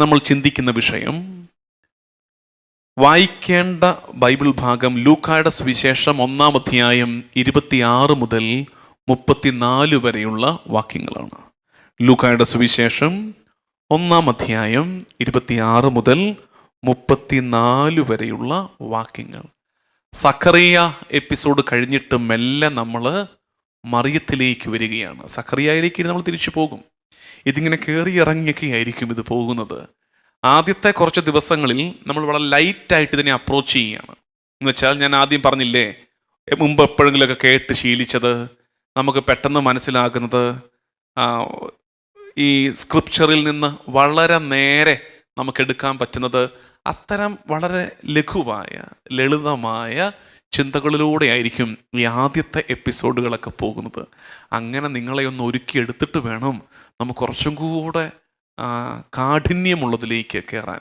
നമ്മൾ ചിന്തിക്കുന്ന വിഷയം വായിക്കേണ്ട ബൈബിൾ ഭാഗം ലൂക്കായുടെ സുവിശേഷം ഒന്നാം അധ്യായം ഇരുപത്തിയാറ് മുതൽ മുപ്പത്തിനാല് വരെയുള്ള വാക്യങ്ങളാണ്. ലൂക്കായുടെ സുവിശേഷം ഒന്നാം അധ്യായം ഇരുപത്തിയാറ് മുതൽ മുപ്പത്തിനാല് വരെയുള്ള വാക്യങ്ങൾ. സഖറിയ എപ്പിസോഡ് കഴിഞ്ഞിട്ട് മെല്ലെ നമ്മൾ മറിയത്തിലേക്ക് വരികയാണ്. സഖറിയയിലേക്ക് നമ്മൾ തിരിച്ചു പോകും. ഇതിങ്ങനെ കയറി ഇറങ്ങിയൊക്കെ ആയിരിക്കും ഇത് പോകുന്നത്. ആദ്യത്തെ കുറച്ച് ദിവസങ്ങളിൽ നമ്മൾ വളരെ ലൈറ്റായിട്ട് ഇതിനെ അപ്രോച്ച് ചെയ്യുകയാണ്. എന്ന് വെച്ചാൽ ഞാൻ ആദ്യം പറഞ്ഞില്ലേ മുമ്പ് എപ്പോഴെങ്കിലുമൊക്കെ കേട്ട് ശീലിച്ചത് നമുക്ക് പെട്ടെന്ന് മനസ്സിലാകുന്നത് ഈ സ്ക്രിപ്ചറിൽ നിന്ന് വളരെ നേരെ നമുക്ക് എടുക്കാൻ പറ്റുന്നത് അത്തരം വളരെ ലഘുവായ ലളിതമായ ചിന്തകളിലൂടെ ആയിരിക്കും ഈ ആദ്യത്തെ എപ്പിസോഡുകളൊക്കെ പോകുന്നത്. അങ്ങനെ നിങ്ങളെ ഒന്ന് ഒരുക്കി എടുത്തിട്ട് വേണം നമുക്ക് കുറച്ചും കൂടെ കാഠിന്യമുള്ളതിലേക്ക് കയറാൻ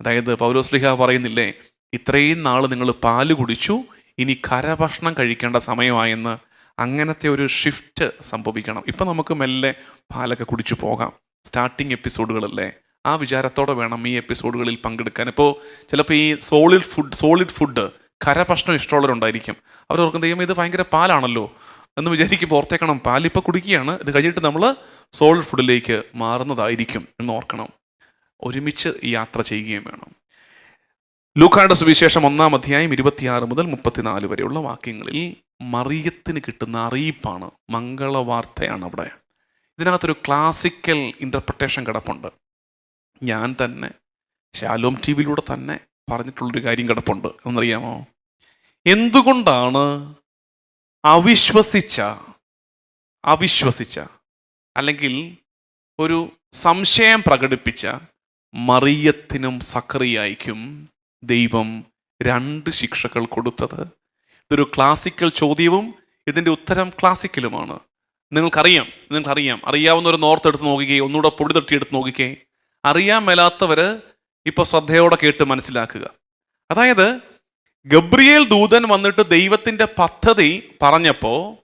അതായത് പൗലോസ്ലിഹ പറയുന്നില്ലേ ഇത്രയും നാൾ നിങ്ങൾ പാൽ കുടിച്ചു ഇനി കരഭക്ഷണം കഴിക്കേണ്ട സമയമായെന്ന് അങ്ങനത്തെ ഒരു ഷിഫ്റ്റ് സംഭവിക്കണം. ഇപ്പം നമുക്ക് മെല്ലെ പാലൊക്കെ കുടിച്ചു പോകാം. സ്റ്റാർട്ടിങ് എപ്പിസോഡുകളല്ലേ ആ വിചാരത്തോടെ വേണം ഈ എപ്പിസോഡുകളിൽ പങ്കെടുക്കാൻ. ഇപ്പോൾ ചിലപ്പോൾ ഈ സോളിഡ് ഫുഡ് സോളിഡ് ഫുഡ് കരഭക്ഷണം ഇഷ്ടമുള്ളവരുണ്ടായിരിക്കും. അവർ ഓർക്കും ദൈവം ഇത് ഭയങ്കര പാലാണല്ലോ. എന്ന് വിചാരിക്കുമ്പോൾ ഓർത്തേക്കണം പാലിപ്പോൾ കുടിക്കുകയാണ്. ഇത് കഴിഞ്ഞിട്ട് നമ്മൾ സോളിഡ് ഫുഡിലേക്ക് മാറുന്നതായിരിക്കും എന്ന് ഓർക്കണം. ഒരുമിച്ച് യാത്ര ചെയ്യുകയും വേണം. ലൂക്കായുടെ സുവിശേഷം ഒന്നാം അധ്യായം ഇരുപത്തിയാറ് മുതൽ മുപ്പത്തിനാല് വരെയുള്ള വാക്യങ്ങളിൽ മറിയത്തിന് കിട്ടുന്ന അറിയിപ്പാണ്. മംഗളവാർത്തയാണ് അവിടെ. ഇതിനകത്തൊരു ക്ലാസിക്കൽ ഇന്റർപ്രിട്ടേഷൻ കിടപ്പുണ്ട്. ഞാൻ തന്നെ ശാലോം ടി വിയിലൂടെ തന്നെ പറഞ്ഞിട്ടുള്ളൊരു കാര്യം കിടപ്പുണ്ട്. എന്നറിയാമോ എന്തുകൊണ്ടാണ് അവിശ്വസിച്ച അവിശ്വസിച്ച അല്ലെങ്കിൽ ഒരു സംശയം പ്രകടിപ്പിച്ച മറിയത്തിനും സക്കറിയായിക്കും ദൈവം രണ്ട് ശിക്ഷകൾ കൊടുത്തത്. ഇതൊരു ക്ലാസിക്കൽ ചോദ്യവും ഇതിന്റെ ഉത്തരം ക്ലാസിക്കലുമാണ് നിങ്ങൾക്കറിയാം നിങ്ങൾക്കറിയാം. അറിയാവുന്നവർ നോർത്തെടുത്ത് നോക്കിക്കേ ഒന്നുകൂടെ പൊടി തട്ടിയെടുത്ത് നോക്കിക്കേ. അറിയാൻ മേലാത്തവർ ഇപ്പോൾ ശ്രദ്ധയോടെ കേട്ട് മനസ്സിലാക്കുക. അതായത് ഗബ്രിയേൽ ദൂതൻ വന്നിട്ട് ദൈവത്തിന്റെ പദ്ധതി പറഞ്ഞപ്പോൾ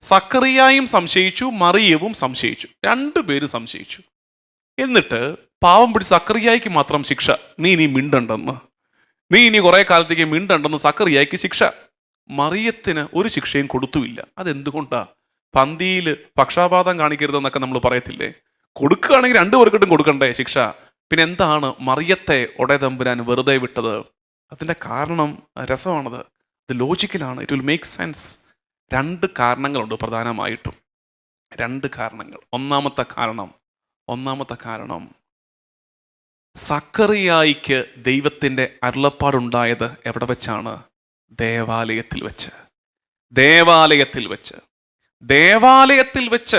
സക്കറിയായും സംശയിച്ചു മറിയവും സംശയിച്ചു. രണ്ടുപേരും സംശയിച്ചു. എന്നിട്ട് പാവം പിടിച്ച് സക്കറിയായിക്ക് മാത്രം ശിക്ഷ. നീ ഇനി മിണ്ടണ്ടെന്ന്. നീ ഇനി കുറേ കാലത്തേക്ക് മിണ്ടണ്ടെന്ന് സക്കറിയായിക്ക് ശിക്ഷ. മറിയത്തിന് ഒരു ശിക്ഷയും കൊടുത്തുമില്ല. അതെന്തുകൊണ്ടാ? പന്തിയിൽ പക്ഷാപാതം കാണിക്കരുതെന്നൊക്കെ നമ്മൾ പറയത്തില്ലേ? കൊടുക്കുകയാണെങ്കിൽ രണ്ടു പേർക്കിട്ടും കൊടുക്കണ്ടേ ശിക്ഷ? പിന്നെ എന്താണ് മറിയത്തെ ഒടയതമ്പുരാൻ വെറുതെ വിട്ടത്? അതിന്റെ കാരണം രസമാണത്. ഇത് ലോജിക്കലാണ് ഇറ്റ് വിൽ മേക്ക് സെൻസ് രണ്ട് കാരണങ്ങളുണ്ട് പ്രധാനമായിട്ടും. രണ്ട് കാരണങ്ങൾ. ഒന്നാമത്തെ കാരണം ഒന്നാമത്തെ കാരണം സക്കറിയായിക്ക് ദൈവത്തിന്റെ അരുളപ്പാടുണ്ടായത് എവിടെ വെച്ചാണ്? ദേവാലയത്തിൽ വെച്ച്. ദേവാലയത്തിൽ വെച്ച്. ദേവാലയത്തിൽ വെച്ച്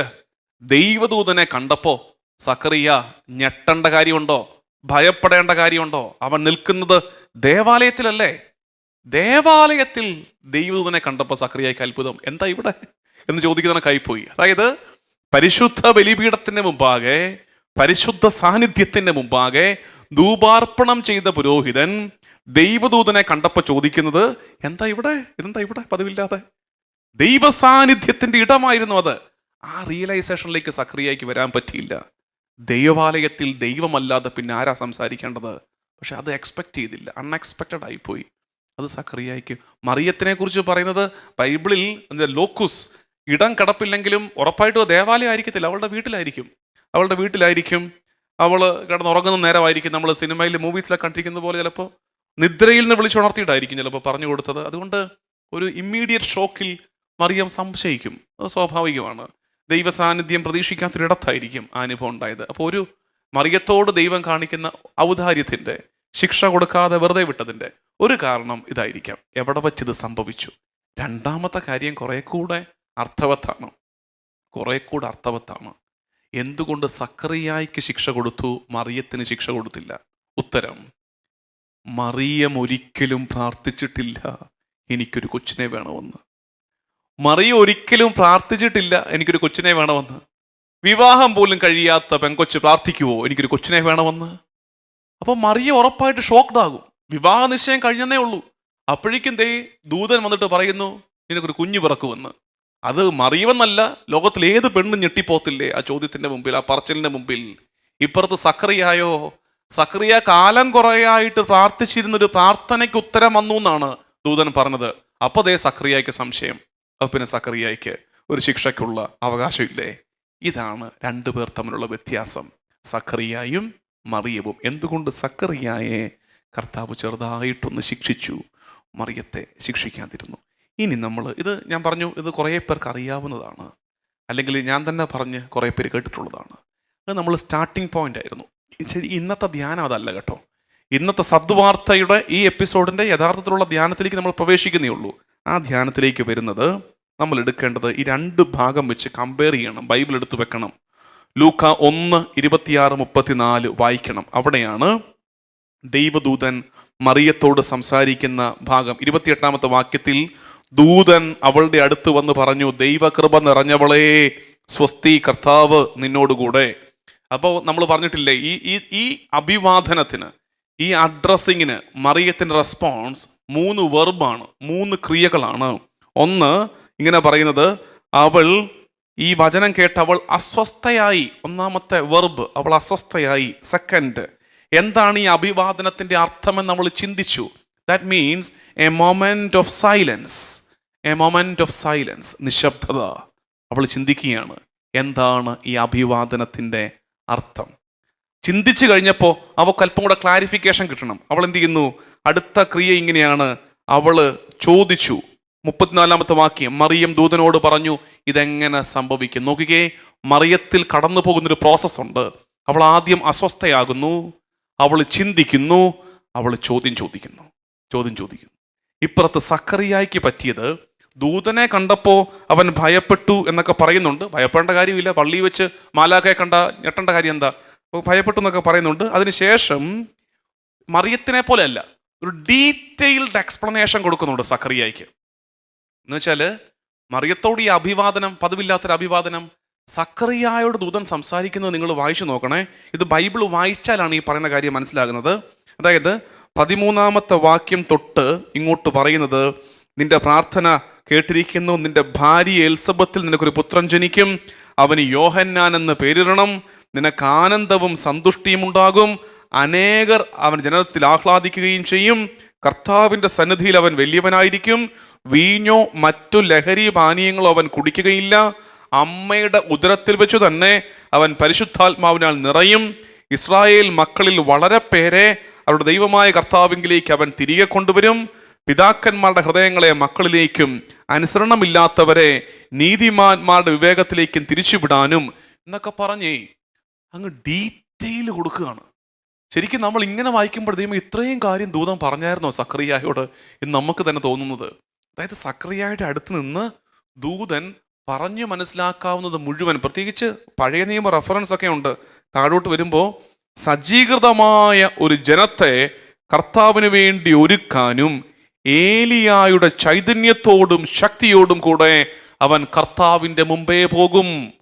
ദൈവദൂതനെ കണ്ടപ്പോ സക്കറിയ ഞെട്ടേണ്ട കാര്യമുണ്ടോ? ഭയപ്പെടേണ്ട കാര്യമുണ്ടോ? അവൻ നിൽക്കുന്നത് ദേവാലയത്തിലല്ലേ? ദേവാലയത്തിൽ ദൈവദൂതനെ കണ്ടപ്പോൾ സക്രിയായിക്ക് അത്ഭുതം എന്താ ഇവിടെ? എന്ന് ചോദിക്കുന്നതിനെ കൈപ്പോയി. അതായത് പരിശുദ്ധ ബലിപീഠത്തിന്റെ മുമ്പാകെ പരിശുദ്ധ സാന്നിധ്യത്തിന്റെ മുമ്പാകെ ധൂപാർപ്പണം ചെയ്ത പുരോഹിതൻ ദൈവദൂതനെ കണ്ടപ്പോൾ ചോദിക്കുന്നത് എന്താ ഇവിടെ? ഇതെന്താ ഇവിടെ? പതിവില്ലാതെ. ദൈവസാന്നിധ്യത്തിന്റെ ഇടമായിരുന്നു അത്. ആ റിയലൈസേഷനിലേക്ക് സക്രിയയ്ക്ക് വരാൻ പറ്റിയില്ല. ദൈവാലയത്തിൽ ദൈവമല്ലാതെ പിന്നെ ആരാ സംസാരിക്കേണ്ടത്? പക്ഷെ അത് എക്സ്പെക്ട് ചെയ്തില്ല. അൺഎക്സ്പെക്റ്റഡ് ആയിപ്പോയി. അത് സക്കറിയായിക്ക് മറിയത്തിനെ കുറിച്ച് പറയുന്നത് ബൈബിളിൽ ലോക്കുസ് ഇടം കിടപ്പില്ലെങ്കിലും ഉറപ്പായിട്ടും ദേവാലയം ആയിരിക്കത്തില്ല. അവളുടെ വീട്ടിലായിരിക്കും. അവളുടെ വീട്ടിലായിരിക്കും. അവൾ കിടന്നുറങ്ങുന്ന നേരമായിരിക്കും. നമ്മൾ സിനിമയിൽ മൂവീസിലൊക്കെ കണ്ടിരിക്കുന്ന പോലെ ചിലപ്പോൾ നിദ്രയിൽ നിന്ന് വിളിച്ചുണർത്തിയിട്ടായിരിക്കും ചിലപ്പോൾ പറഞ്ഞു കൊടുത്തത്. അതുകൊണ്ട് ഒരു ഇമ്മീഡിയറ്റ് ഷോക്കിൽ മറിയം സംശയിക്കും. അത് സ്വാഭാവികമാണ്. ദൈവ സാന്നിധ്യം പ്രതീക്ഷിക്കാത്തൊരിടത്തായിരിക്കും ആ അനുഭവം ഉണ്ടായത്. അപ്പോൾ ഒരു മറിയത്തോട് ദൈവം കാണിക്കുന്ന ഔദാര്യത്തിന്റെ ശിക്ഷ കൊടുക്കാതെ വെറുതെ വിട്ടതിന്റെ ഒരു കാരണം ഇതായിരിക്കാം. എവിടെ വച്ച് ഇത് സംഭവിച്ചു? രണ്ടാമത്തെ കാര്യം കുറേ കൂടെ അർത്ഥവത്താണ്. കുറെ കൂടെ അർത്ഥവത്താണ്. എന്തുകൊണ്ട് സക്കറിയായിക്ക് ശിക്ഷ കൊടുത്തു മറിയത്തിന് ശിക്ഷ കൊടുത്തില്ല? ഉത്തരം മറിയം ഒരിക്കലും പ്രാർത്ഥിച്ചിട്ടില്ല. എനിക്കൊരു കൊച്ചിനെ വേണമെന്ന്. മറിയ ഒരിക്കലും പ്രാർത്ഥിച്ചിട്ടില്ല എനിക്കൊരു കൊച്ചിനെ വേണമെന്ന്. വിവാഹം പോലും കഴിയാത്ത പെങ്കൊച്ച് പ്രാർത്ഥിക്കുവോ എനിക്കൊരു കൊച്ചിനെ വേണമെന്ന്? അപ്പോൾ മറിയ ഉറപ്പായിട്ട് ഷോക്ക്ഡ് ആകും വിവാഹ നിശ്ചയം കഴിഞ്ഞതേ ഉള്ളൂ. അപ്പോഴേക്കും ദേ ദൂതൻ വന്നിട്ട് പറയുന്നു നിനക്കൊരു കുഞ്ഞു പിറക്കുമെന്ന്. അത് മറിയുമെന്നല്ല ലോകത്തിൽ ഏത് പെണ്ണും ഞെട്ടിപ്പോത്തില്ലേ ആ ചോദ്യത്തിന്റെ മുമ്പിൽ ആ പറച്ചിലിന്റെ മുമ്പിൽ. ഇപ്പുറത്ത് സക്രിയായോ? സക്രിയ കാലം കുറയായിട്ട് പ്രാർത്ഥിച്ചിരുന്നൊരു പ്രാർത്ഥനയ്ക്ക് ഉത്തരം വന്നു എന്നാണ് ദൂതൻ പറഞ്ഞത്. അപ്പോൾ ദേ സക്രിയയ്ക്ക് സംശയം. അപ്പൊ പിന്നെ സക്കറിയായിക്ക് ഒരു ശിക്ഷയ്ക്കുള്ള അവകാശമില്ലേ? ഇതാണ് രണ്ടു പേർ തമ്മിലുള്ള വ്യത്യാസം. സക്കറിയായും മറിയവും. എന്തുകൊണ്ട് സക്കറിയായെ കർത്താവ് ചെറുതായിട്ടൊന്ന് ശിക്ഷിച്ചു? മറിയത്തെ ശിക്ഷിക്കാതിരുന്നു. ഇനി നമ്മൾ ഇത് ഞാൻ പറഞ്ഞു ഇത് കുറേ പേർക്ക് അറിയാവുന്നതാണ്. അല്ലെങ്കിൽ ഞാൻ തന്നെ പറഞ്ഞ് കുറേ പേര് കേട്ടിട്ടുള്ളതാണ്. അത് നമ്മൾ സ്റ്റാർട്ടിങ് പോയിന്റ് ആയിരുന്നു. ശരി ഇന്നത്തെ ധ്യാനം അതല്ല കേട്ടോ. ഇന്നത്തെ സദ്വാർത്തയുടെ ഈ എപ്പിസോഡിന്റെ യഥാർത്ഥത്തിലുള്ള ധ്യാനത്തിലേക്ക് നമ്മൾ പ്രവേശിക്കുന്നേ ഉള്ളൂ. ആ ധ്യാനത്തിലേക്ക് വരുന്നത് നമ്മൾ എടുക്കേണ്ടത് ഈ രണ്ട് ഭാഗം വെച്ച് കമ്പയർ ചെയ്യണം ബൈബിൾ എടുത്തു വെക്കണം. ലൂക്ക ഒന്ന് ഇരുപത്തിയാറ് മുപ്പത്തിനാല് വായിക്കണം. അവിടെയാണ് ദൈവദൂതൻ മറിയത്തോട് സംസാരിക്കുന്ന ഭാഗം. ഇരുപത്തിയെട്ടാമത്തെ വാക്യത്തിൽ ദൂതൻ അവളുടെ അടുത്ത് വന്ന് പറഞ്ഞു ദൈവകൃപ നിറഞ്ഞവളെ സ്വസ്തി കർത്താവ് നിന്നോടുകൂടെ. അപ്പോൾ നമ്മൾ പറഞ്ഞിട്ടില്ലേ ഈ ഈ അഭിവാദനത്തിന് ഈ അഡ്രസ്സിങ്ങിന് മറിയത്തിന്റെ റെസ്പോൺസ് മൂന്ന് വെർബാണ് മൂന്ന് ക്രിയകളാണ്. ഒന്ന് ഇങ്ങനെ പറയുന്നത് അവൾ ഈ വചനം കേട്ട് അവൾ അസ്വസ്ഥയായി. ഒന്നാമത്തെ വെർബ് അവൾ അസ്വസ്ഥയായി. സെക്കൻഡ് എന്താണ് ഈ അഭിവാദനത്തിന്റെ അർത്ഥമെന്ന് അവൾ ചിന്തിച്ചു? That means a moment of silence a moment of silence നിശബ്ദത. അവൾ ചിന്തിക്കുകയാണ് എന്താണ് ഈ അഭിവാദനത്തിന്റെ അർത്ഥം? ചിന്തിച്ചു കഴിഞ്ഞപ്പോൾ അവൾക്ക് അല്പം കൂടെ ക്ലാരിഫിക്കേഷൻ കിട്ടണം. അവൾ എന്ത് ചെയ്യുന്നു? അടുത്ത ക്രിയ ഇങ്ങനെയാണ്. അവൾ ചോദിച്ചു. മുപ്പത്തിനാലാമത്തെ വാക്യം. മറിയം ദൂതനോട് പറഞ്ഞു ഇതെങ്ങനെ സംഭവിക്കും? നോക്കിക്കേ മറിയത്തിൽ കടന്നു പോകുന്നൊരു പ്രോസസ് ഉണ്ട്. അവൾ ആദ്യം അസ്വസ്ഥയാകുന്നു. അവൾ ചിന്തിക്കുന്നു. അവൾ ചോദ്യം ചോദിക്കുന്നു. ചോദ്യം ചോദിക്കുന്നു. ഇപ്പുറത്ത് സക്കറിയായിക്ക് പറ്റിയത് ദൂതനെ കണ്ടപ്പോൾ അവൻ ഭയപ്പെട്ടു എന്നൊക്കെ പറയുന്നുണ്ട്. ഭയപ്പെടേണ്ട കാര്യമില്ല. പള്ളി വെച്ച് മാലാഖയെ കണ്ട ഞെട്ടേണ്ട കാര്യം എന്താ? ഭയപ്പെട്ടു എന്നൊക്കെ പറയുന്നുണ്ട്. അതിനുശേഷം മറിയത്തിനെ പോലെയല്ല ഒരു ഡീറ്റെയിൽഡ് എക്സ്പ്ലനേഷൻ കൊടുക്കുന്നുണ്ട് സക്കറിയായിക്ക് എന്ന് വെച്ചാൽ മറിയത്തോട് ഈ അഭിവാദനം പതിവില്ലാത്തൊരു അഭിവാദനം സക്കറിയായോട് ദൂതൻ സംസാരിക്കുന്നത് നിങ്ങൾ വായിച്ചു നോക്കണേ. ഇത് ബൈബിൾ വായിച്ചാലാണ് ഈ പറയുന്ന കാര്യം മനസ്സിലാകുന്നത്. അതായത് പതിമൂന്നാമത്തെ വാക്യം തൊട്ട് ഇങ്ങോട്ട് പറയുന്നത് നിന്റെ പ്രാർത്ഥന കേട്ടിരിക്കുന്നു. നിന്റെ ഭാര്യ എൽസബത്തിൽ നിനക്കൊരു പുത്രൻ ജനിക്കും. അവന് യോഹന്നാൻ എന്ന് പേരിടണം. നിനക്ക് ആനന്ദവും സന്തുഷ്ടിയും ഉണ്ടാകും. അനേകർ അവൻ ജനനത്തിൽ ആഹ്ലാദിക്കുകയും ചെയ്യും. കർത്താവിന്റെ സന്നിധിയിൽ അവൻ വലിയവനായിരിക്കും. വീഞ്ഞോ മറ്റു ലഹരി പാനീയങ്ങളോ അവൻ കുടിക്കുകയില്ല. അമ്മയുടെ ഉദരത്തിൽ വെച്ചു തന്നെ അവൻ പരിശുദ്ധാത്മാവിനാൽ നിറയും. ഇസ്രായേൽ മക്കളിൽ വളരെ പേരെ അവരുടെ ദൈവമായ കർത്താവിങ്കിലേക്ക് അവൻ തിരികെ കൊണ്ടുവരും. പിതാക്കന്മാരുടെ ഹൃദയങ്ങളെ മക്കളിലേക്കും അനുസരണമില്ലാത്തവരെ നീതിമാന്മാരുടെ വിവേകത്തിലേക്കും തിരിച്ചുവിടാനും എന്നൊക്കെ പറഞ്ഞേ. അങ്ങ് ഡീറ്റെയിൽ കൊടുക്കുകയാണ്. ശരിക്കും നമ്മൾ ഇങ്ങനെ വായിക്കുമ്പോൾ ദൈവം ഇത്രയും കാര്യം ദൂതം പറഞ്ഞായിരുന്നോ സക്രിയായോട് എന്ന് നമുക്ക് തന്നെ തോന്നുന്നത്? അതായത് സക്രിയായുടെ അടുത്ത് നിന്ന് ദൂതൻ പറഞ്ഞു മനസ്സിലാക്കാവുന്നത് മുഴുവൻ. പ്രത്യേകിച്ച് പഴയ നിയമ റെഫറൻസ് ഒക്കെ ഉണ്ട്. താഴോട്ട് വരുമ്പോൾ സജ്ജീകൃതമായ ഒരു ജനത്തെ കർത്താവിന് വേണ്ടി ഒരുക്കാനും ഏലിയായുടെ ചൈതന്യത്തോടും ശക്തിയോടും കൂടെ അവൻ കർത്താവിന്റെ മുമ്പേ പോകും.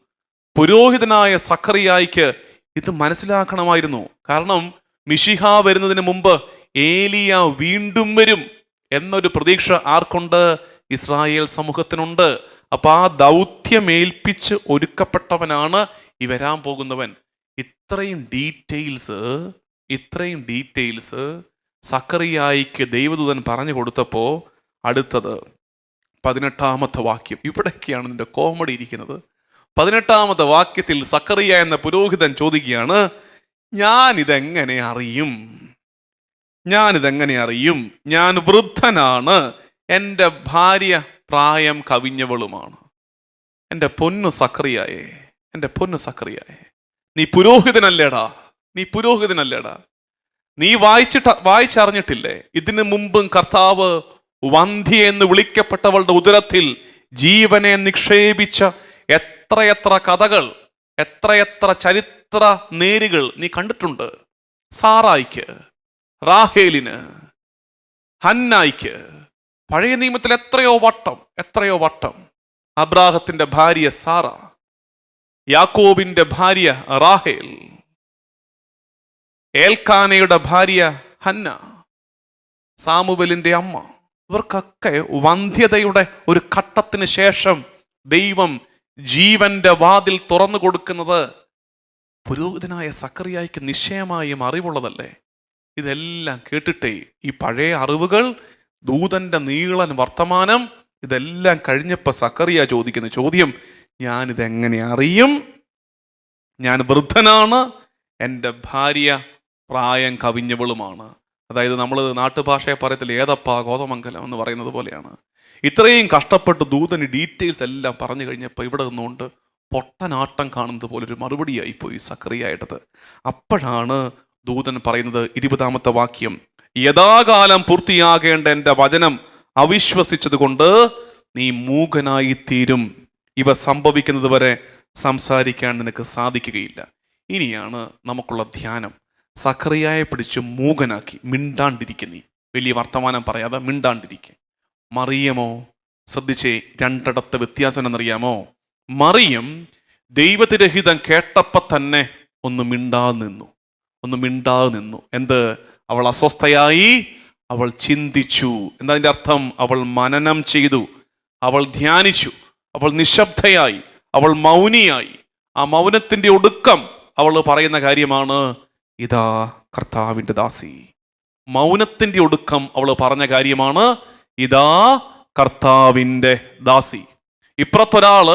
പുരോഹിതനായ സക്കറിയായിക്ക് ഇത് മനസ്സിലാക്കണമായിരുന്നു. കാരണം മിഷിഹ വരുന്നതിന് മുമ്പ് ഏലിയ വീണ്ടും വരും എന്നൊരു പ്രതീക്ഷ ആർക്കുണ്ട്? ഇസ്രായേൽ സമൂഹത്തിനുണ്ട്. അപ്പൊ ആ ദൗത്യമേൽപ്പിച്ച് ഒരുക്കപ്പെട്ടവനാണ് ഈ വരാൻ പോകുന്നവൻ. ഇത്രയും ഡീറ്റെയിൽസ് ഇത്രയും ഡീറ്റെയിൽസ് സക്കറിയായിക്ക് ദൈവദൂതൻ പറഞ്ഞു കൊടുത്തപ്പോൾ അടുത്തത് പതിനെട്ടാമത്തെ വാക്യം. ഇവിടേക്കാണ് നിന്റെ കോമഡി ഇരിക്കുന്നത്. പതിനെട്ടാമത്തെ വാക്യത്തിൽ സക്കറിയ എന്ന പുരോഹിതൻ ചോദിക്കുകയാണ് ഞാൻ ഇതെങ്ങനെ അറിയും? ഞാൻ ഇതെങ്ങനെ അറിയും? ഞാൻ വൃദ്ധനാണ്. എന്റെ ഭാര്യ പ്രായം കവിഞ്ഞവളുമാണ്. എന്റെ പൊന്നു സക്രിയായേ എന്റെ പൊന്നു സക്രിയായേ നീ പുരോഹിതനല്ലേടാ നീ പുരോഹിതനല്ലേടാ. നീ വായിച്ചിട്ട് വായിച്ചറിഞ്ഞിട്ടില്ലേ? ഇതിനു മുമ്പും കർത്താവ് വന്ധ്യ എന്ന് വിളിക്കപ്പെട്ടവളുടെ ഉദരത്തിൽ ജീവനെ നിക്ഷേപിച്ച എത്രയെത്ര കഥകൾ എത്രയെത്ര ചരിത്ര നേരുകൾ നീ കണ്ടിട്ടുണ്ട്? സാറായിക്ക് റാഹേലിന് ഹന്നായിക്ക് പഴയ നിയമത്തിൽ എത്രയോ വട്ടം എത്രയോ വട്ടം അബ്രാഹത്തിന്റെ ഭാര്യ സാറ യാക്കോബിന്റെ ഭാര്യ റാഹേൽ ഏൽക്കാനയുടെ ഭാര്യ ഹന്ന സാമുവലിന്റെ അമ്മ. ഇവർക്കൊക്കെ വന്ധ്യതയുടെ ഒരു ഘട്ടത്തിന് ശേഷം ദൈവം ജീവന്റെ വാതിൽ തുറന്നു കൊടുക്കുന്നത് പുരോഹിതനായ സക്കറിയായിക്ക് നിശ്ചയമായും അറിവുള്ളതല്ലേ? ഇതെല്ലാം കേട്ടിട്ടേ ഈ പഴയ അറിവുകൾ ദൂതന്റെ നീളൻ വർത്തമാനം ഇതെല്ലാം കഴിഞ്ഞപ്പോൾ സക്കറിയ ചോദിക്കുന്ന ചോദ്യം ഞാൻ ഞാനിതെങ്ങനെ അറിയും? ഞാൻ വൃദ്ധനാണ് എന്റെ ഭാര്യ പ്രായം കവിഞ്ഞവളുമാണ്. അതായത് നമ്മൾ നാട്ടുഭാഷയെ പറയത്തില്ല ഏതപ്പാ ഗോതമംഗലം എന്ന് പറയുന്നത് പോലെയാണ്. ഇത്രയും കഷ്ടപ്പെട്ട് ദൂതന് ഡീറ്റെയിൽസ് എല്ലാം പറഞ്ഞു കഴിഞ്ഞപ്പോൾ ഇവിടെ നിന്നുകൊണ്ട് പൊട്ടനാട്ടം കാണുന്നത് പോലൊരു ഒരു മറുപടിയായി പോയി സക്രിയായിട്ടത്. അപ്പോഴാണ് ദൂതൻ പറയുന്നത് ഇരുപതാമത്തെ വാക്യം യഥാകാലം പൂർത്തിയാകേണ്ട എന്റെ വചനം അവിശ്വസിച്ചത് കൊണ്ട് നീ മൂകനായി തീരും ഇവ സംഭവിക്കുന്നത് വരെ സംസാരിക്കാൻ നിനക്ക് സാധിക്കുകയില്ല. ഇനിയാണ് നമുക്കുള്ള ധ്യാനം. സക്രിയായെ പിടിച്ച് മൂകനാക്കി മിണ്ടാണ്ടിരിക്കുന്നീ വലിയ വർത്തമാനം പറയാതെ മിണ്ടാണ്ടിരിക്കെ. മറിയമോ? ശ്രദ്ധിച്ചേ രണ്ടിടത്ത് വ്യത്യാസം എന്നറിയാമോ? മറിയം ദൈവത്തിരഹിതം കേട്ടപ്പോൾ തന്നെ ഒന്ന് മിണ്ടാതെ നിന്നു. ഒന്ന് മിണ്ടാതെ നിന്നു. എന്ത്? അവൾ അസ്വസ്ഥയായി. അവൾ ചിന്തിച്ചു. എന്നതിന്റെ അർത്ഥം അവൾ മനനം ചെയ്തു. അവൾ ധ്യാനിച്ചു. അവൾ നിശബ്ദയായി. അവൾ മൗനിയായി. ആ മൗനത്തിന്റെ ഒടുക്കം അവൾ പറയുന്ന കാര്യമാണ് ഇതാ കർത്താവിന്റെ ദാസി. മൗനത്തിന്റെ ഒടുക്കം അവൾ പറഞ്ഞ കാര്യമാണ് ഇതാ കർത്താവിന്റെ ദാസി. ഇപ്പുറത്തൊരാൾ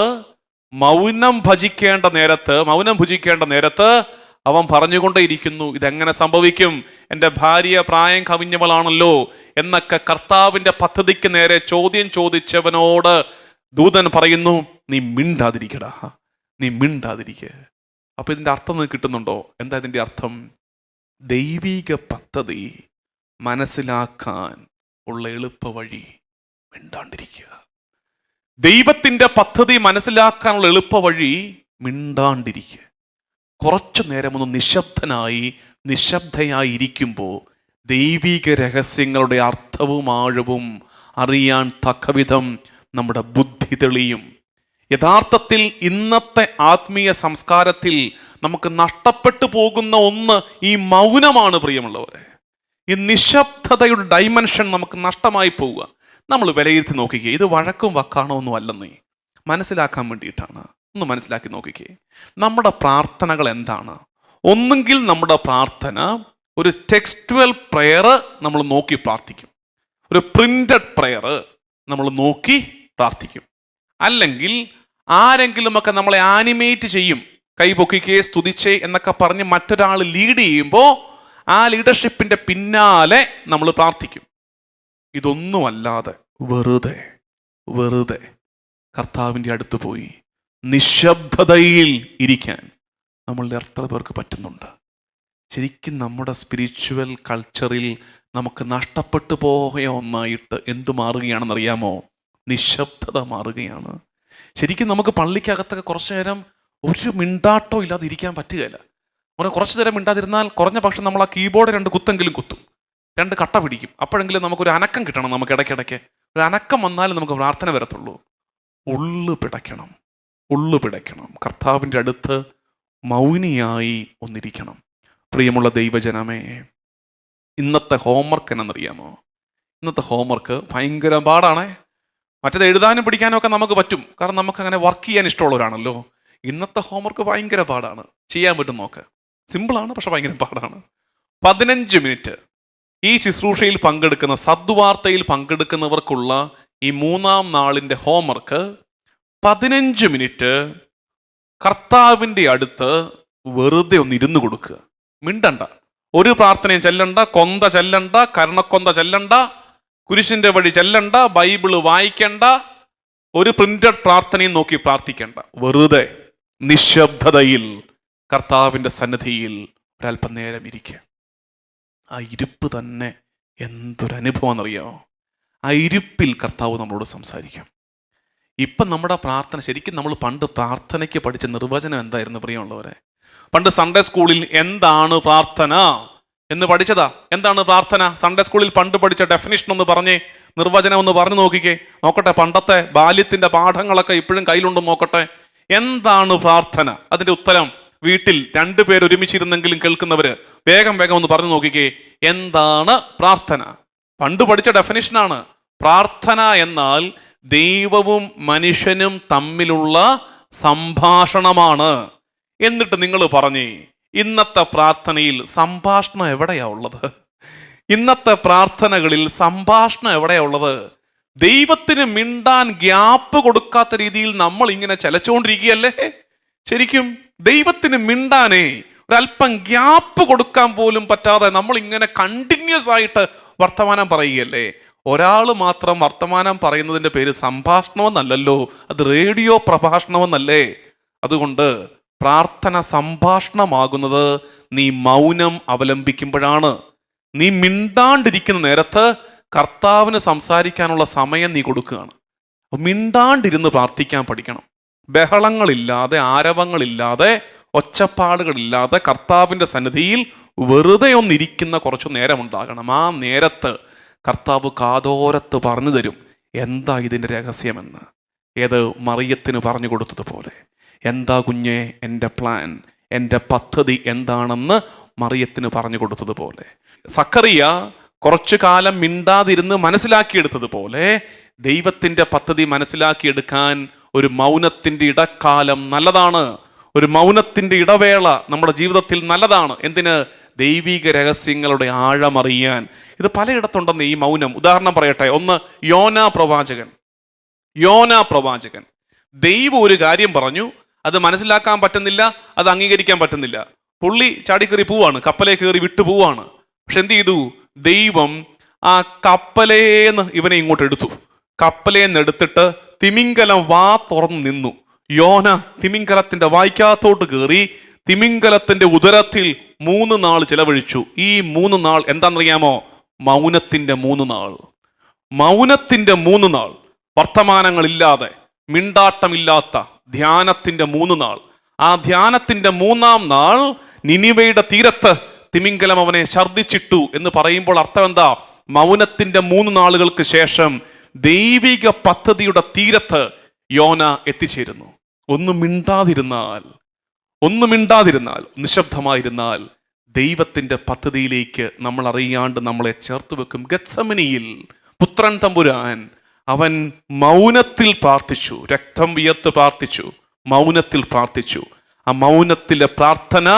മൗനം ഭജിക്കേണ്ട നേരത്ത് മൗനം ഭുജിക്കേണ്ട നേരത്ത് അവൻ പറഞ്ഞുകൊണ്ടേയിരിക്കുന്നു ഇതെങ്ങനെ സംഭവിക്കും? എന്റെ ഭാര്യ പ്രായം കവിഞ്ഞവളാണല്ലോ എന്നൊക്കെ കർത്താവിന്റെ പദ്ധതിക്ക് നേരെ ചോദ്യം ചോദിച്ചവനോട് ദൂതൻ പറയുന്നു നീ മിണ്ടാതിരിക്കടാ നീ മിണ്ടാതിരിക്കുക അപ്പൊ ഇതിന്റെ അർത്ഥം നിങ്ങൾക്ക് കിട്ടുന്നുണ്ടോ? എന്താ ഇതിന്റെ അർത്ഥം? ദൈവീക പദ്ധതി മനസ്സിലാക്കാൻ ഉള്ള എളുപ്പ വഴി മിണ്ടാണ്ടിരിക്കുക. ദൈവത്തിന്റെ പദ്ധതി മനസ്സിലാക്കാനുള്ള എളുപ്പ വഴി മിണ്ടാണ്ടിരിക്കുക. കുറച്ചു നേരം ഒന്ന് നിശബ്ദനായി നിശബ്ദയായി ഇരിക്കുമ്പോൾ ദൈവിക രഹസ്യങ്ങളുടെ അർത്ഥവും ആഴവും അറിയാൻ തക്കവിധം നമ്മുടെ ബുദ്ധി തെളിയും. യഥാർത്ഥത്തിൽ ഇന്നത്തെ ആത്മീയ സംസ്കാരത്തിൽ നമുക്ക് നഷ്ടപ്പെട്ടു പോകുന്ന ഒന്ന് ഈ മൗനമാണ് പ്രിയമുള്ളവരെ. ഈ നിശബ്ദതയുടെ ഡൈമെൻഷൻ നമുക്ക് നഷ്ടമായി പോവുക. നമ്മൾ വിലയിരുത്തി നോക്കിക്കേ ഇത് വഴക്കും വക്കാണോ ഒന്നും അല്ലെന്നേ. മനസ്സിലാക്കാൻ വേണ്ടിയിട്ടാണ്. ഒന്ന് മനസ്സിലാക്കി നോക്കിക്കേ. നമ്മുടെ പ്രാർത്ഥനകൾ എന്താണ്? ഒന്നുകിൽ നമ്മുടെ പ്രാർത്ഥന ഒരു ടെക്സ്റ്റുവൽ പ്രെയർ നമ്മൾ നോക്കി പ്രാർത്ഥിക്കും. ഒരു പ്രിന്റഡ് പ്രെയർ നമ്മൾ നോക്കി പ്രാർത്ഥിക്കും. അല്ലെങ്കിൽ ആരെങ്കിലുമൊക്കെ നമ്മളെ ആനിമേറ്റ് ചെയ്യും. കൈപൊക്കിക്കേ സ്തുതിച്ചേ എന്നൊക്കെ പറഞ്ഞ് മറ്റൊരാൾ ലീഡ് ചെയ്യുമ്പോൾ ആ ലീഡർഷിപ്പിന്റെ പിന്നാലെ നമ്മൾ പ്രാർത്ഥിക്കും. ഇതൊന്നുമല്ലാതെ വെറുതെ വെറുതെ കർത്താവിന്റെ അടുത്ത് പോയി നിശബ്ദതയിൽ ഇരിക്കാൻ നമ്മളുടെ എത്ര പേർക്ക് പറ്റുന്നുണ്ട്? ശരിക്കും നമ്മുടെ സ്പിരിച്വൽ കൾച്ചറിൽ നമുക്ക് നഷ്ടപ്പെട്ടു പോയ ഒന്നായിട്ട് എന്തു മാറുകയാണെന്നറിയാമോ? നിശബ്ദത മാറുകയാണ്. ശരിക്കും നമുക്ക് പള്ളിക്കകത്തൊക്കെ കുറച്ചു നേരം ഒരു മിണ്ടാട്ടോ ഇല്ലാതെ ഇരിക്കാൻ പറ്റുകയില്ല. നമ്മൾ കുറച്ച് നേരം മിണ്ടാതിരുന്നാൽ കുറഞ്ഞ പക്ഷം നമ്മൾ ആ കീബോർഡ് രണ്ട് കുത്തെങ്കിലും കുത്തും. രണ്ട് കട്ട പിടിക്കും. അപ്പോഴെങ്കിലും നമുക്കൊരു അനക്കം കിട്ടണം നമുക്ക് ഇടയ്ക്കിടയ്ക്ക്. ഒരു അനക്കം വന്നാലും നമുക്ക് പ്രാർത്ഥന വരത്തുള്ളൂ. ഉള്ളു പിടയ്ക്കണം. ഉള്ളു പിടയ്ക്കണം. കർത്താവിന്റെ അടുത്ത് മൗനിയായി ഒന്നിരിക്കണം. പ്രിയമുള്ള ദൈവജനമേ ഇന്നത്തെ ഹോംവർക്ക് എന്നറിയാമോ? ഇന്നത്തെ ഹോംവർക്ക് ഭയങ്കര പാടാണേ. മറ്റേത് എഴുതാനും പിടിക്കാനും ഒക്കെ നമുക്ക് പറ്റും. കാരണം നമുക്ക് അങ്ങനെ വർക്ക് ചെയ്യാൻ ഇഷ്ടമുള്ളവരാണല്ലോ. ഇന്നത്തെ ഹോംവർക്ക് ഭയങ്കര പാടാണ്. ചെയ്യാൻ പറ്റും നോക്ക് സിമ്പിളാണ് പക്ഷെ ഭയങ്കര പാടാണ്. പതിനഞ്ച് മിനിറ്റ്. ഈ ശുശ്രൂഷയിൽ പങ്കെടുക്കുന്ന സദ്വാർത്തയിൽ പങ്കെടുക്കുന്നവർക്കുള്ള ഈ മൂന്നാം നാളിന്റെ ഹോംവർക്ക് പതിനഞ്ച് മിനിറ്റ് കർത്താവിന്റെ അടുത്ത് വെറുതെ ഒന്ന് ഇരുന്ന് കൊടുക്കുക. മിണ്ടണ്ട. ഒരു പ്രാർത്ഥനയും ചെല്ലണ്ട കൊന്ത ചെല്ലണ്ട കരണക്കൊന്ത ചെല്ലണ്ട കുരിശിന്റെ വഴി ചെല്ലണ്ട ബൈബിൾ വായിക്കണ്ട ഒരു പ്രിന്റഡ് പ്രാർത്ഥനയും നോക്കി പ്രാർത്ഥിക്കണ്ട. വെറുതെ നിശബ്ദതയിൽ കർത്താവിന്റെ സന്നിധിയിൽ ഒരല്പം നേരം ഇരിക്കുക. ആ ഇരിപ്പ് തന്നെ എന്തൊരനുഭവം എന്നറിയാമോ ആ ഇരിപ്പിൽ കർത്താവ് നമ്മളോട് സംസാരിക്കും. ഇപ്പം നമ്മുടെ പ്രാർത്ഥന ശരിക്കും നമ്മൾ പണ്ട് പ്രാർത്ഥനയ്ക്ക് പഠിച്ച നിർവചനം എന്തായിരുന്നു പ്രിയമുള്ളവരെ? പണ്ട് സൺഡേ സ്കൂളിൽ എന്താണ് പ്രാർത്ഥന എന്ന് പഠിച്ചതാ? എന്താണ് പ്രാർത്ഥന? സൺഡേ സ്കൂളിൽ പണ്ട് പഠിച്ച ഡെഫിനിഷൻ ഒന്ന് പറഞ്ഞേ നിർവചനം ഒന്ന് പറഞ്ഞു നോക്കിക്കേ. നോക്കട്ടെ പണ്ടത്തെ ബാല്യത്തിന്റെ പാഠങ്ങളൊക്കെ ഇപ്പോഴും കയ്യിലുണ്ടെന്ന് നോക്കട്ടെ. എന്താണ് പ്രാർത്ഥന? അതിന്റെ ഉത്തരം വീട്ടിൽ രണ്ടു പേർ ഒരുമിച്ചിരുന്നെങ്കിലും കേൾക്കുന്നവര് വേഗം വേഗം ഒന്ന് പറഞ്ഞു നോക്കിക്കേ. എന്താണ് പ്രാർത്ഥന? പണ്ട് പഠിച്ച ഡെഫിനിഷനാണ് പ്രാർത്ഥന എന്നാൽ ദൈവവും മനുഷ്യനും തമ്മിലുള്ള സംഭാഷണമാണ്. എന്നിട്ട് നിങ്ങൾ പറഞ്ഞേ ഇന്നത്തെ പ്രാർത്ഥനയിൽ സംഭാഷണം എവിടെയാ ഉള്ളത്? ഇന്നത്തെ പ്രാർത്ഥനകളിൽ സംഭാഷണം എവിടെയാ ഉള്ളത്? ദൈവത്തിന് മിണ്ടാൻ ഗ്യാപ്പ് കൊടുക്കാത്ത രീതിയിൽ നമ്മൾ ഇങ്ങനെ ചലച്ചുകൊണ്ടിരിക്കുകയല്ലേ ശരിക്കും ദൈവത്തിന് മിണ്ടാനേ ഒരല്പം ഗ്യാപ്പ് കൊടുക്കാൻ പോലും പറ്റാതെ നമ്മൾ ഇങ്ങനെ കണ്ടിന്യൂസ് ആയിട്ട് വർത്തമാനം പറയുകയല്ലേ? ഒരാൾ മാത്രം വർത്തമാനം പറയുന്നതിന്റെ പേര് സംഭാഷണമെന്നല്ലല്ലോ. അത് റേഡിയോ പ്രഭാഷണമെന്നല്ലേ? അതുകൊണ്ട് പ്രാർത്ഥന സംഭാഷണമാകുന്നത് നീ മൗനം അവലംബിക്കുമ്പോഴാണ്. നീ മിണ്ടാണ്ടിരിക്കുന്ന നേരത്ത് കർത്താവിന് സംസാരിക്കാനുള്ള സമയം നീ കൊടുക്കുകയാണ്. മിണ്ടാണ്ടിരുന്ന് പ്രാർത്ഥിക്കാൻ പഠിക്കണം. ബഹളങ്ങളില്ലാതെ ആരവങ്ങളില്ലാതെ ഒച്ചപ്പാടുകളില്ലാതെ കർത്താവിന്റെ സന്നിധിയിൽ വെറുതെ ഒന്നിരിക്കുന്ന കുറച്ചു നേരമുണ്ടാകണം. ആ നേരത്ത് കർത്താവ് കാതോരത്ത് പറഞ്ഞു തരും എന്താ ഇതിന്റെ രഹസ്യമെന്ന്? ഏത് മറിയത്തിന് പറഞ്ഞു കൊടുത്തതുപോലെ? എന്താ കുഞ്ഞെ എന്റെ പ്ലാൻ? എന്റെ പദ്ധതി എന്താണെന്ന് മറിയത്തിന് പറഞ്ഞു കൊടുത്തതുപോലെ? സക്കറിയ കുറച്ചു കാലം മിണ്ടാതിരുന്ന് മനസ്സിലാക്കിയെടുത്തതുപോലെ ദൈവത്തിന്റെ പദ്ധതി മനസ്സിലാക്കിയെടുക്കാൻ ഒരു മൗനത്തിന്റെ ഇടക്കാലം നല്ലതാണ്. ഒരു മൗനത്തിന്റെ ഇടവേള നമ്മുടെ ജീവിതത്തിൽ നല്ലതാണ്. എന്തിന്? ദൈവിക രഹസ്യങ്ങളുടെ ആഴമറിയാൻ. ഇത് പലയിടത്തുണ്ടെന്ന് ഈ മൗനം. ഉദാഹരണം പറയട്ടെ. ഒന്ന് യോന പ്രവാചകൻ. യോന പ്രവാചകൻ. ദൈവം ഒരു കാര്യം പറഞ്ഞു. അത് മനസ്സിലാക്കാൻ പറ്റുന്നില്ല അത് അംഗീകരിക്കാൻ പറ്റുന്നില്ല. പുള്ളി ചാടിക്കേറി പോവാണ് കപ്പലേ കയറി വിട്ടു പോവാണ്. പക്ഷെ എന്ത് ചെയ്തു? ദൈവം ആ കപ്പലേന്ന് ഇവനെ ഇങ്ങോട്ട് എടുത്തു. കപ്പലേന്ന് എടുത്തിട്ട് തിമിംഗലം വാ തുറന്നു നിന്നു. യോന തിമിംഗലത്തിന്റെ വായിക്കാത്തോട്ട് കയറി തിമിംഗലത്തിന്റെ ഉദരത്തിൽ മൂന്ന് നാൾ ചിലവഴിച്ചു. ഈ മൂന്ന് നാൾ എന്താണെന്നറിയാമോ? മൗനത്തിന്റെ മൂന്ന് നാൾ. മൗനത്തിന്റെ മൂന്ന് നാൾ. വർത്തമാനങ്ങളില്ലാതെ മിണ്ടാട്ടമില്ലാത്ത ധ്യാനത്തിന്റെ മൂന്ന് നാൾ. ആ ധ്യാനത്തിന്റെ മൂന്നാം നാൾ നിനിവയുടെ തീരത്ത് തിമിംഗലം അവനെ ഛർദിച്ചിട്ടു എന്ന് പറയുമ്പോൾ അർത്ഥം എന്താ മൗനത്തിന്റെ മൂന്ന് നാളുകൾക്ക് ശേഷം ദൈവിക പദ്ധതിയുടെ തീരത്ത് യോന എത്തിച്ചേരുന്നു. ഒന്നും മിണ്ടാതിരുന്നാൽ ഒന്നും മിണ്ടാതിരുന്നാൽ നിശബ്ദമായിരുന്നാൽ ദൈവത്തിന്റെ പദ്ധതിയിലേക്ക് നമ്മൾ അറിയാണ്ട് നമ്മളെ ചേർത്ത് വെക്കും. ഗത്സമനിയിൽ പുത്രൻ തമ്പുരാൻ അവൻ മൗനത്തിൽ പ്രാർത്ഥിച്ചു. രക്തം വിയർത്ത് പ്രാർത്ഥിച്ചു. മൗനത്തിൽ പ്രാർത്ഥിച്ചു. ആ മൗനത്തിലെ പ്രാർത്ഥന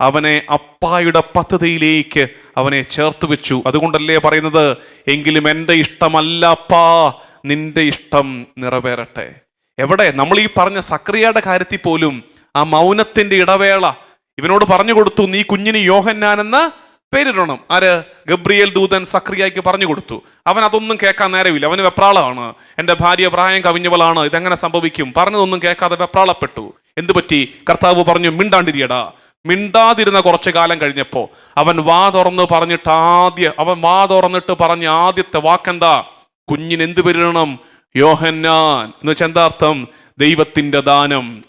അവനെ അപ്പായുടെ പദ്ധതിയിലേക്ക് അവനെ ചേർത്ത് വെച്ചു. അതുകൊണ്ടല്ലേ പറയുന്നത്? എങ്കിലും എന്റെ ഇഷ്ടമല്ല അപ്പാ നിന്റെ ഇഷ്ടം നിറവേറട്ടെ. എവിടെ? നമ്മൾ ഈ പറഞ്ഞ സക്രിയയുടെ കാര്യത്തിൽ പോലും ആ മൗനത്തിന്റെ ഇടവേള ഇവനോട് പറഞ്ഞു കൊടുത്തു നീ കുഞ്ഞിന് എന്ന പേരിടണം. ആര്? ഗബ്രിയേൽ ദൂതൻ സക്രിയയ്ക്ക് പറഞ്ഞു കൊടുത്തു. അവൻ അതൊന്നും കേൾക്കാൻ നേരമില്ല. അവന് വെപ്രാളമാണ്. എന്റെ ഭാര്യ പ്രായം കവിഞ്ഞവളാണ്. ഇതെങ്ങനെ സംഭവിക്കും? പറഞ്ഞതൊന്നും കേൾക്കാതെ വെപ്രാളപ്പെട്ടു. എന്തു പറ്റി കർത്താവ് പറഞ്ഞു മിണ്ടാണ്ടിരിയടാ. മിണ്ടാതിരുന്ന കുറച്ചു കാലം കഴിഞ്ഞപ്പോൾ അവൻ വാ തുറന്ന് പറഞ്ഞിട്ട് ആദ്യ അവൻ വാ തുറന്നിട്ട് പറഞ്ഞ ആദ്യത്തെ വാക്കെന്താ? കുഞ്ഞിന് എന്ത് പേരിടണം യോഹന്നാൻ. എന്ന് വെച്ചാൽ എന്താ അർത്ഥം? ദൈവത്തിന്റെ ദാനം.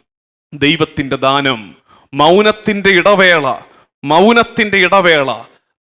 ദൈവത്തിന്റെ ദാനം. മൗനത്തിന്റെ ഇടവേള. മൗനത്തിന്റെ ഇടവേള.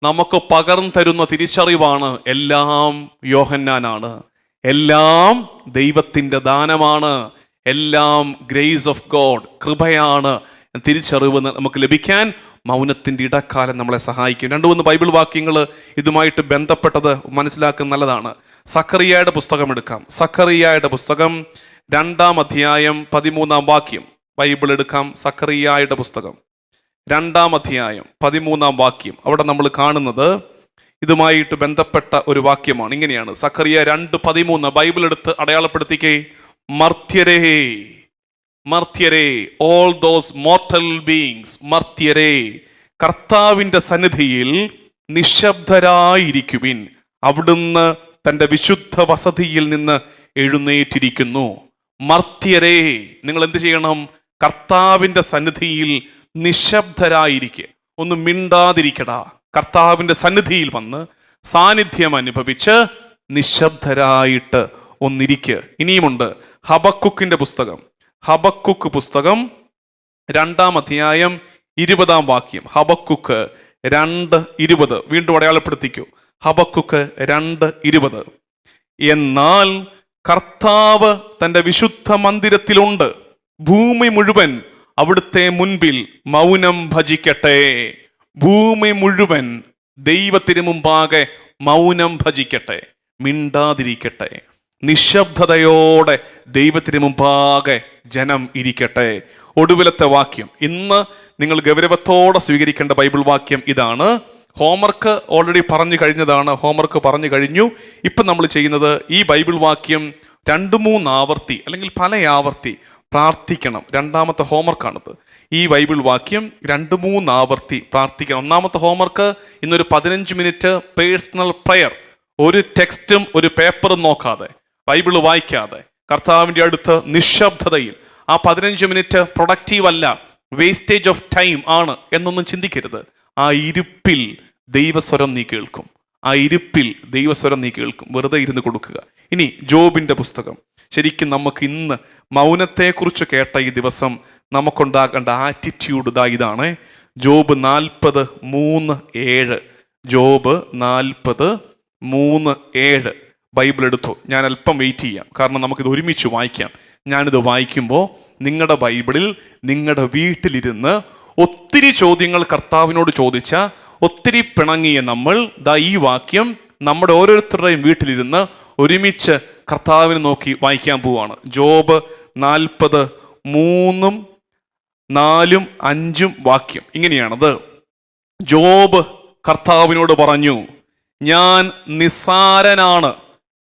നമുക്ക് പകർന്നു തരുന്ന തിരിച്ചറിവാണ് എല്ലാം യോഹന്നാനാണ്. എല്ലാം ദൈവത്തിന്റെ ദാനമാണ്. എല്ലാം ഗ്രേസ് ഓഫ് ഗോഡ്. കൃപയാണ്. തിരിച്ചറിവ് നമുക്ക് ലഭിക്കാൻ മൗനത്തിന്റെ ഇടക്കാലം നമ്മളെ സഹായിക്കും. രണ്ടു മൂന്ന് ബൈബിൾ വാക്യങ്ങൾ ഇതുമായിട്ട് ബന്ധപ്പെട്ടത് മനസ്സിലാക്കുന്ന നല്ലതാണ്. സക്കറിയായുടെ പുസ്തകം എടുക്കാം. സക്കറിയായുടെ പുസ്തകം രണ്ടാം അധ്യായം പതിമൂന്നാം വാക്യം. ബൈബിൾ എടുക്കാം. സക്കറിയായുടെ പുസ്തകം രണ്ടാം അധ്യായം പതിമൂന്നാം വാക്യം. അവിടെ നമ്മൾ കാണുന്നത് ഇതുമായിട്ട് ബന്ധപ്പെട്ട ഒരു വാക്യമാണ്. ഇങ്ങനെയാണ്. സക്കറിയ രണ്ട് പതിമൂന്ന് ബൈബിൾ എടുത്ത് അടയാളപ്പെടുത്തിക്കേ. മർത്യരേ. മർത്യരേ ഓൾ ദോസ് മോർട്ടൽ ബീങ്സ് മർത്യരെ കർത്താവിന്റെ സന്നിധിയിൽ നിശബ്ദരായിരിക്കുവിൻ. അവിടുന്ന് തന്റെ വിശുദ്ധ വസതിയിൽ നിന്ന് എഴുന്നേറ്റിരിക്കുന്നു. മർത്യരെ നിങ്ങൾ എന്ത് ചെയ്യണം? കർത്താവിന്റെ സന്നിധിയിൽ നിശബ്ദരായിരിക്കെ. ഒന്ന് മിണ്ടാതിരിക്കടാ. കർത്താവിന്റെ സന്നിധിയിൽ വന്ന് സാന്നിധ്യം അനുഭവിച്ച് നിശബ്ദരായിട്ട് ഒന്നിരിക്കുക ഇനിയുമുണ്ട് ഹബക്കുക്കിന്റെ പുസ്തകം. ഹബക്കുക്ക് പുസ്തകം രണ്ടാം അധ്യായം ഇരുപതാം വാക്യം. ഹബക്കുക്ക് രണ്ട് ഇരുപത്. വീണ്ടും അടയാളപ്പെടുത്തിക്കൂ. ഹബക്കുക്ക് രണ്ട് ഇരുപത്. എന്നാൽ കർത്താവ് തന്റെ വിശുദ്ധ മന്ദിരത്തിലുണ്ട്. ഭൂമി മുഴുവൻ അവിടുത്തെ മുൻപിൽ മൗനം ഭജിക്കട്ടെ. ഭൂമി മുഴുവൻ ദൈവത്തിന് മുമ്പാകെ മൗനം ഭജിക്കട്ടെ. മിണ്ടാതിരിക്കട്ടെ. നിശബ്ദതയോടെ ദൈവത്തിന് മുമ്പാകെ ജനം ഇരിക്കട്ടെ. ഒടുവിലത്തെ വാക്യം. ഇന്ന് നിങ്ങൾ ഗൗരവത്തോടെ സ്വീകരിക്കേണ്ട ബൈബിൾ വാക്യം ഇതാണ്. ഹോംവർക്ക് ഓൾറെഡി പറഞ്ഞു കഴിഞ്ഞതാണ്. ഹോംവർക്ക് പറഞ്ഞു കഴിഞ്ഞു. ഇപ്പം നമ്മൾ ചെയ്യുന്നത് ഈ ബൈബിൾ വാക്യം രണ്ട് മൂന്ന് ആവർത്തി അല്ലെങ്കിൽ പല ആവർത്തി പ്രാർത്ഥിക്കണം. രണ്ടാമത്തെ ഹോംവർക്കാണിത്. ഈ ബൈബിൾ വാക്യം രണ്ട് മൂന്ന് ആവർത്തി പ്രാർത്ഥിക്കണം. ഒന്നാമത്തെ ഹോംവർക്ക് ഇന്നൊരു പതിനഞ്ച് മിനിറ്റ് പേഴ്സണൽ പ്രയർ. ഒരു ടെക്സ്റ്റും ഒരു പേപ്പറും നോക്കാതെ. ബൈബിൾ വായിക്കാതെ കർത്താവിന്റെ അടുത്ത് നിശബ്ദതയിൽ ആ പതിനഞ്ച് മിനിറ്റ് പ്രൊഡക്റ്റീവ് അല്ല വേസ്റ്റേജ് ഓഫ് ടൈം ആണ് എന്നൊന്നും ചിന്തിക്കരുത്. ആ ഇരുപ്പിൽ ദൈവസ്വരം നീ കേൾക്കും. ആ ഇരുപ്പിൽ ദൈവസ്വരം നീ കേൾക്കും. വെറുതെ ഇരുന്ന് കൊടുക്കുക. ഇനി ജോബിന്റെ പുസ്തകം. ശരിക്കും നമുക്ക് ഇന്ന് മൗനത്തെക്കുറിച്ച് കേട്ട ഈ ദിവസം നമുക്കുണ്ടാകേണ്ട ആറ്റിറ്റ്യൂഡ് ഇതാ ഇതാണ്. ജോബ് നാൽപ്പത് മൂന്ന് ഏഴ്. ജോബ് നാൽപ്പത് മൂന്ന് ഏഴ്. ബൈബിൾ എടുത്തു. ഞാൻ അല്പം വെയിറ്റ് ചെയ്യാം. കാരണം നമുക്കിത് ഒരുമിച്ച് വായിക്കാം. ഞാനിത് വായിക്കുമ്പോൾ നിങ്ങളുടെ ബൈബിളിൽ നിങ്ങളുടെ വീട്ടിലിരുന്ന് ഒത്തിരി ചോദ്യങ്ങൾ കർത്താവിനോട് ചോദിച്ച ഒത്തിരി പിണങ്ങിയ നമ്മൾ ദാ ഈ വാക്യം നമ്മുടെ ഓരോരുത്തരുടെയും വീട്ടിലിരുന്ന് ഒരുമിച്ച് കർത്താവിനെ നോക്കി വായിക്കാൻ പോവുകയാണ് ജോബ് നാൽപ്പത് മൂന്നും നാലും അഞ്ചും വാക്യം. ഇങ്ങനെയാണത്. ജോബ് കർത്താവിനോട് പറഞ്ഞു ഞാൻ നിസ്സാരനാണ്.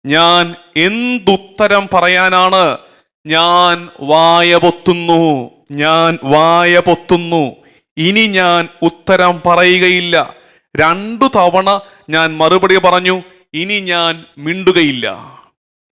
ഞാൻ എന്തുത്തരം പറയാനാണ്? ഞാൻ വായ പൊത്തുന്നു. ഞാൻ വായ പൊത്തുന്നു. ഇനി ഞാൻ ഉത്തരം പറയുകയില്ല. രണ്ടു തവണ ഞാൻ മറുപടി പറഞ്ഞു. ഇനി ഞാൻ മിണ്ടുകയില്ല.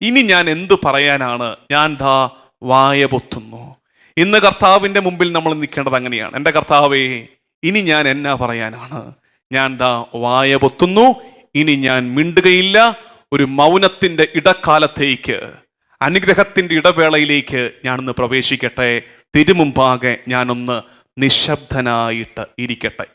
ഇനി ഞാൻ എന്തു പറയാനാണ്? ഞാൻ ദാ വായ പൊത്തുന്നു. ഇന്ന് കർത്താവിന്റെ മുമ്പിൽ നമ്മൾ നിൽക്കേണ്ടത് അങ്ങനെയാണ്. എന്റെ കർത്താവേ ഇനി ഞാൻ എന്നാ പറയാനാണ്? ഞാൻ ദാ വായ പൊത്തുന്നു. ഇനി ഞാൻ മിണ്ടുകയില്ല. ഒരു മൗനത്തിന്റെ ഇടക്കാലത്തേക്ക് അനുഗ്രഹത്തിന്റെ ഇടവേളയിലേക്ക് ഞാനൊന്ന് പ്രവേശിക്കട്ടെ. തിരുമുമ്പാകെ ഞാനൊന്ന് നിശബ്ദനായിട്ട് ഇരിക്കട്ടെ.